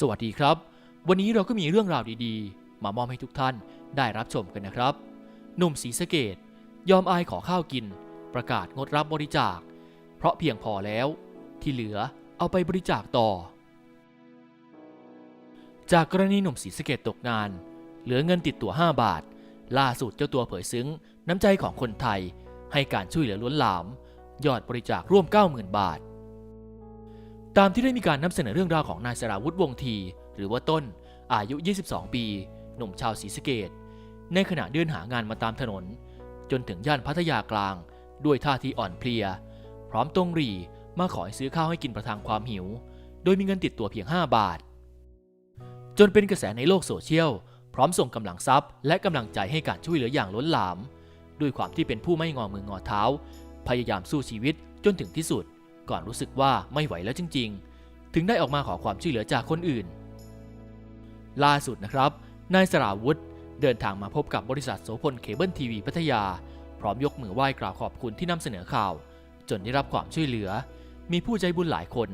สวัสดีครับ วันนี้เราก็มีเรื่องราวดีๆ มามอบให้ทุกท่านได้รับชมกันนะครับ หนุ่มศรีสะเกดยอมอายขอข้าวกิน ประกาศงดรับบริจาค เพราะเพียงพอแล้ว ที่เหลือเอาไปบริจาคต่อ จากกรณีหนุ่มศรีสะเกดตกงาน เหลือเงินติดตัว 5 บาท ล่าสุดเจ้าตัวเผยซึ้ง น้ำใจของคนไทย ให้การช่วยเหลือล้นหลาม ยอดบริจาคร่วม 90,000 บาท ตามที่ได้มีการนำเสนอเรื่องราวของนายสราวุธวงที หรือว่าต้น อายุ 22 ปี หนุ่มชาวศรีสะเกดในขณะเดินหางานมาตามถนน จนถึงย่านพัทยากลาง ด้วยท่าทีอ่อนเพลีย พร้อมตรงรีมาขอให้ซื้อข้าวให้กินประทังความหิว โดยมีเงินติดตัวเพียง 5 บาท จนเป็นกระแสในโลกโซเชียล พร้อมส่งกำลังทรัพย์ และกำลังใจให้การช่วยเหลืออย่างล้นหลาม ด้วยความที่เป็นผู้ไม่งอมืองอเท้า พยายามสู้ชีวิตจนถึงที่สุด ก่อนรู้สึกว่าไม่ไหวแล้วจริง ๆ ถึงได้ออกมาขอความช่วยเหลือจากคนอื่น ล่าสุดนะครับ นายสราวุธเดินทางมาพบกับบริษัทโสพลเคเบิลทีวีพัทยา พร้อมยกมือไหว้กล่าวขอบคุณที่นำเสนอข่าว จนได้รับความช่วยเหลือ มีผู้ใจบุญหลายคน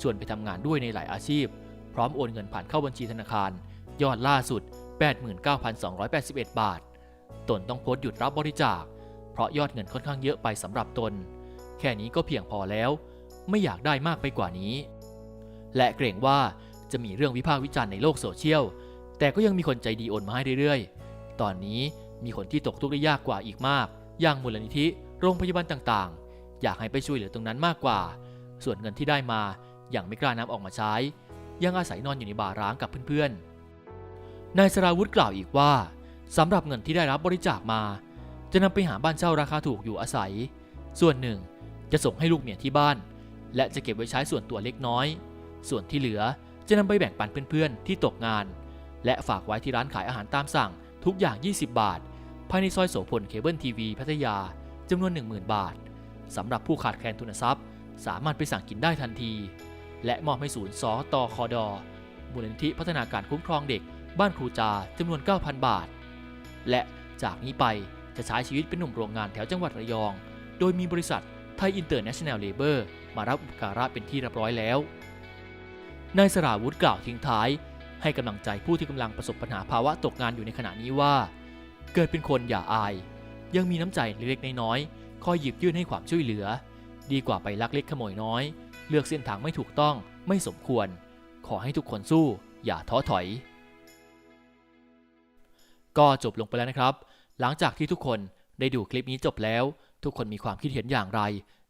ชวนไปทำงานด้วยในหลายอาชีพ พร้อมโอนเงินผ่านเข้าบัญชีธนาคาร ยอดล่าสุด 89,281 บาท ตนต้องโพสต์หยุดรับบริจาค เพราะยอดเงินค่อนข้างเยอะไปสำหรับตน แค่นี้ก็เพียงพอแล้ว ไม่อยากได้มากไปกว่านี้ และเกรงว่าจะมีเรื่องวิพากษ์วิจารณ์ในโลกโซเชียล แต่ก็ยังมีคนใจดีโอนมาให้เรื่อยๆ ตอนนี้มีคนที่ตกทุกข์ได้ยากกว่าอีกมาก อย่างมูลนิธิ โรงพยาบาลต่างๆ อยากให้ไปช่วยเหลือตรงนั้นมากกว่า ส่วนเงินที่ได้มายังไม่กล้านำออกมาใช้ ยังอาศัยนอนอยู่ในบาร์ร้างกับเพื่อนๆ นายสราวุธกล่าวอีกว่าสำหรับเงินที่ได้รับบริจาคมา จะนำไปหาบ้านเช่าราคาถูกอยู่อาศัย ส่วนหนึ่งจะส่งให้ลูกเมียที่บ้าน และจะเก็บไว้ใช้ส่วนตัวเล็กน้อย ส่วนที่เหลือจะนำไปแบ่งปันเพื่อนๆ ที่ตกงาน และฝากไว้ที่ร้านขายอาหารตามสั่งทุกอย่าง 20 บาท ภายในซอยโสพลเคเบิลทีวีพัทยาจำนวน 10,000 บาทสำหรับผู้ขาดแคลนทุนทรัพย์ สามารถไปสั่งกินได้ทันที และมอบให้ศูนย์สตคดมูลนิธิพัฒนาการคุ้มครองเด็ก บ้านครูจาจำนวน 9,000 บาท และจากนี้ไปจะใช้ชีวิตเป็นหนุ่มโรงงานแถวจังหวัดระยอง โดยมีบริษัทไทยอินเตอร์เนชั่นแนลเลเบอร์ มารับอุปการะเป็นที่เรียบร้อยแล้ว นายสราวุธกล่าวทิ้งท้าย ให้กำลังใจผู้ที่กำลังประสบปัญหาภาวะตกงานอยู่ในขณะนี้ว่า เกิดเป็นคนอย่าอาย ยังมีน้ำใจเล็กๆน้อยๆคอยหยิบยื่นให้ความช่วยเหลือ ดีกว่าไปลักเล็กขโมยน้อย เลือกเส้นทางไม่ถูกต้องไม่สมควร ขอให้ทุกคนสู้ อย่าท้อถอย ก็จบลงไปแล้วนะครับ หลังจากที่ทุกคนได้ดูคลิปนี้จบแล้ว ทุกคนมีความคิดเห็นอย่างไร